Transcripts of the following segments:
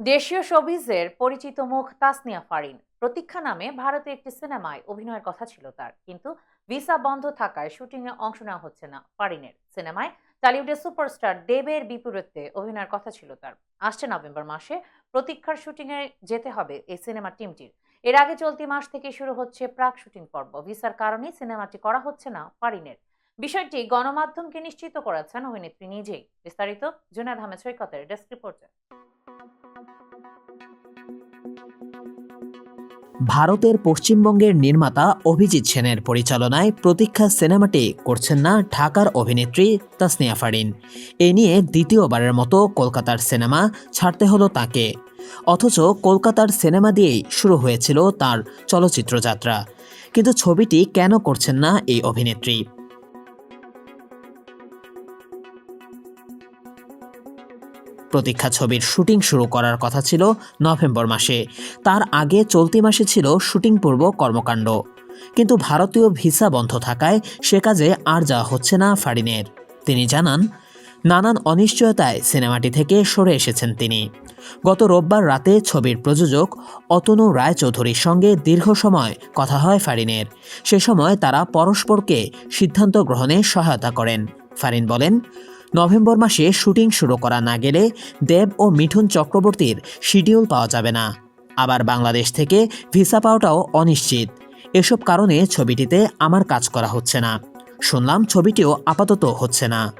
দেশীয় শোবিজের পরিচিত মুখ তাসনিয়া ফারিন। প্রতীক্ষা নামে ভারতে একটি সিনেমায় অভিনয়ের কথা ছিল তার। কিন্তু ভিসা বন্ধ থাকায় শুটিংয়ে অংশ নেওয়া হচ্ছে না ফারিনের। সিনেমায় টলিউডের সুপারস্টার দেবের বিপরীতে অভিনয়ের কথা ছিল তার। আসছে নভেম্বর মাসে প্রতীক্ষার শুটিংয়ে যেতে হবে এই সিনেমা টিমটির। এর আগে চলতি মাস থেকে শুরু হচ্ছে প্রাক শুটিং পর্ব। ভিসার কারণে সিনেমাটি করা হচ্ছে না ফারিনের। বিষয়টি গণমাধ্যমকে নিশ্চিত করেছেন অভিনেত্রী নিজেই। বিস্তারিত জুনাদ আহমেদ সৈকতের ডেস্ক রিপোর্টে। ভারতের পশ্চিমবঙ্গের নির্মাতা অভিজিৎ সেনের পরিচালনায় প্রতীক্ষা সিনেমাটি করছেন না ঢাকার অভিনেত্রী তাসনিয়া ফারিন। এ নিয়ে দ্বিতীয়বারের মতো কলকাতার সিনেমা ছাড়তে হলো তাকে। অথচ কলকাতার সিনেমা দিয়েই শুরু হয়েছিল তার চলচ্চিত্র যাত্রা। কিন্তু ছবিটি কেন করছেন না এই অভিনেত্রী? প্রতীক্ষা ছবির শুটিং শুরু করার কথা ছিল নভেম্বর মাসে। তার আগে চলতি মাসে ছিল শুটিং পূর্ব কর্মকাণ্ড। কিন্তু ভারতীয় ভিসা বন্ধ থাকায় সে কাজে আর যাওয়া হচ্ছে না ফারিনের। তিনি জানান, নানান অনিশ্চয়তায় সিনেমাটি থেকে সরে এসেছেন তিনি। গত রোববার রাতে ছবির প্রযোজক অতনু রায়চৌধুরীর সঙ্গে দীর্ঘ সময় কথা হয় ফারিনের। সে সময় তারা পরস্পরকে সিদ্ধান্ত গ্রহণে সহায়তা করেন। ফারিন বলেন নভেম্বর মাসে শুটিং শুরু করা না গেলে দেব ও মিঠুন চক্রবর্তীর শিডিউল পাওয়া যাবে না। আবার বাংলাদেশ থেকে ভিসা পাওয়াটাও অনিশ্চিত। এসব কারণে ছবিটিতে আমার কাজ করা হচ্ছে না। শুনলাম ছবিটিও আপাতত হচ্ছে না।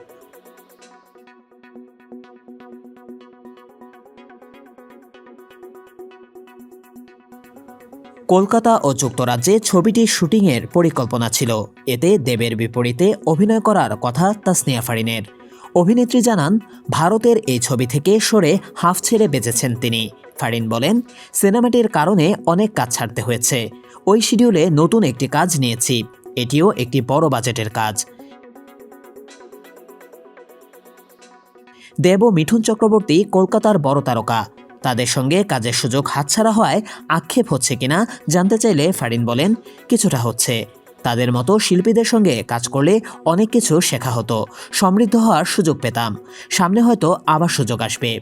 কলকাতা ও যুক্তরাজ্যে ছবিটির শুটিংয়ের পরিকল্পনা ছিল। এতে দেবের বিপরীতে অভিনয় করার কথা তাসনিয়া ফারিনের। অভিনেত্রী জানান, ভারতের এই ছবি থেকে সরে হাফ ছেড়ে বেঁচেছেন তিনি। ফারিন বলেন, সিনেমাটির কারণে অনেক কাজ ছাড়তে হয়েছে। ওই শিডিউলে নতুন একটি কাজ নিয়েছি, এটিও একটি বড় বাজেটের কাজ। দেব মিঠুন চক্রবর্তী কলকাতার বড় তারকা। তাদের সঙ্গে কাজের সুযোগ হাতছাড়া হওয়ায় আক্ষেপ হচ্ছে কিনা জানতে চাইলে ফারিন বলেন, কিছুটা হচ্ছে। তাদের মতো শিল্পীদের সঙ্গে কাজ করলে অনেক কিছু শেখা হতো। সমৃদ্ধ হওয়ার সুযোগ পেতাম। সামনে হয়তো আবার সুযোগ আসবে।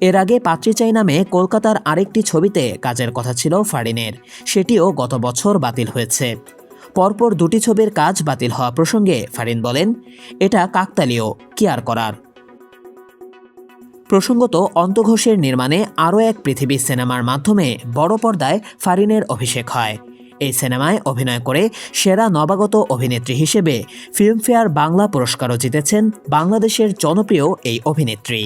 এর আগে পাত্রী চাই নামে কলকাতার আরেকটি ছবিতে কাজের কথা ছিল ফারিনের। সেটিও গত বছর বাতিল হয়েছে। পরপর দুটি ছবির কাজ বাতিল হওয়া প্রসঙ্গে ফারিন বলেন, এটা কাকতালীয়, কি আর করার? প্রসঙ্গত, অন্তঘোষের নির্মাণে আরও এক পৃথিবী সিনেমার মাধ্যমে বড় পর্দায় ফারিনের অভিষেক হয়। এই সিনেমায় অভিনয় করে সেরা নবাগত অভিনেত্রী হিসেবে ফিল্মফেয়ার বাংলা পুরস্কারও জিতেছেন বাংলাদেশের জনপ্রিয় এই অভিনেত্রী।